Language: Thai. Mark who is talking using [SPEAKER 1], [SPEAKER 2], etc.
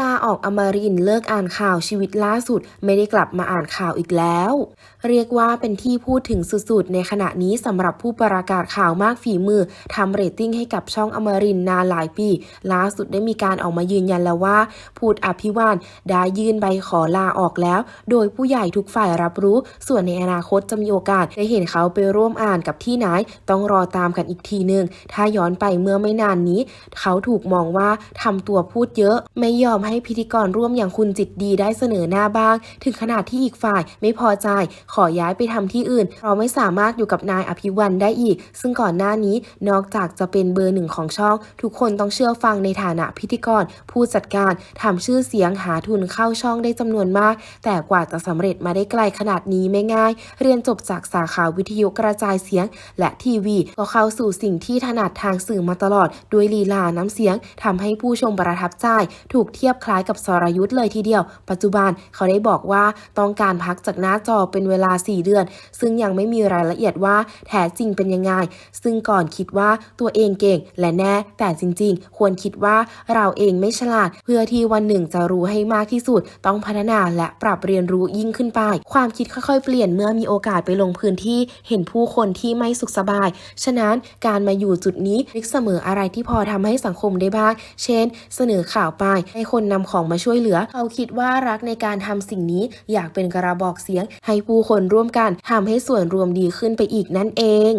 [SPEAKER 1] ลาออกอมรินเลิกอ่านข่าวชีวิตล่าสุด ไม่ได้กลับมาอ่านข่าวอีกแล้ว เรียกว่าเป็นที่พูดถึงสุดๆ ในขณะนี้สำหรับผู้ประกาศข่าวมากฝีมือทำเรตติ้งให้กับช่องอมรินนานหลายปี ล่าสุดได้มีการออกมายืนยันแล้วว่า พูดอภิวานได้ยื่นใบขอลาออกแล้ว โดยผู้ใหญ่ทุกฝ่ายรับรู้ ส่วนในอนาคตจะมีโอกาสได้เห็นเขาไปร่วมอ่านกับที่ไหน ต้องรอตามกันอีกทีหนึ่งถ้าย้อนไปเมื่อไม่นานนี้ เขาถูกมองว่าทำตัวพูดเยอะไม่ยอมให้พิธีกรร่วมอย่างคุณจิตดีได้เสนอหน้าบ้าง ถึงขนาดที่อีกฝ่ายไม่พอใจ ขอย้ายไปทำที่อื่นเพราะไม่สามารถอยู่กับนายอภิวันได้อีก ซึ่งก่อนหน้านี้นอกจากจะเป็นเบอร์หนึ่งของช่อง ทุกคนต้องเชื่อฟังในฐานะพิธีกร ผู้จัดการทำชื่อเสียงหาทุนเข้าช่องได้จำนวนมาก แต่กว่าจะสำเร็จมาได้ไกลขนาดนี้ไม่ง่าย เรียนจบจากสาขาวิทยุกระจายเสียง และทีวีก็เข้าสู่สิ่งที่ถนัดทางสื่อมาตลอดด้วยลีลาน้ำเสียงทำให้ผู้ชมประทับใจ ถูกเทียบคล้ายกับสรยุทธ์เลยทีเดียว ปัจจุบันเขาได้บอกว่าต้องการพักจากหน้าจอเป็นเวลา 4 เดือน ซึ่งยังไม่มีรายละเอียดว่าแท้จริงเป็นยังไง ซึ่งก่อนคิดว่าตัวเองเก่งและแน่ แต่จริง ๆ ควรคิดว่าเราเองไม่ฉลาด เพื่อที่วันหนึ่งจะรู้ให้มากที่สุด ต้องพัฒนาและปรับเรียนรู้ยิ่งขึ้นไป ความคิดค่อยๆ เปลี่ยนเมื่อมีโอกาสไปลงพื้นที่ เห็นผู้คนที่ไม่สุขสบาย ฉะนั้นการมาอยู่จุดนี้นึกเสมออะไรที่พอทำให้สังคมได้บ้าง เช่น เสนอข่าวไปให้คนคนนำของมาช่วยเหลือ เขาคิดว่ารักในการทำสิ่งนี้อยากเป็นกระบอกเสียง ให้ผู้คนร่วมกันทำให้ส่วนรวมดีขึ้นไปอีกนั่นเอง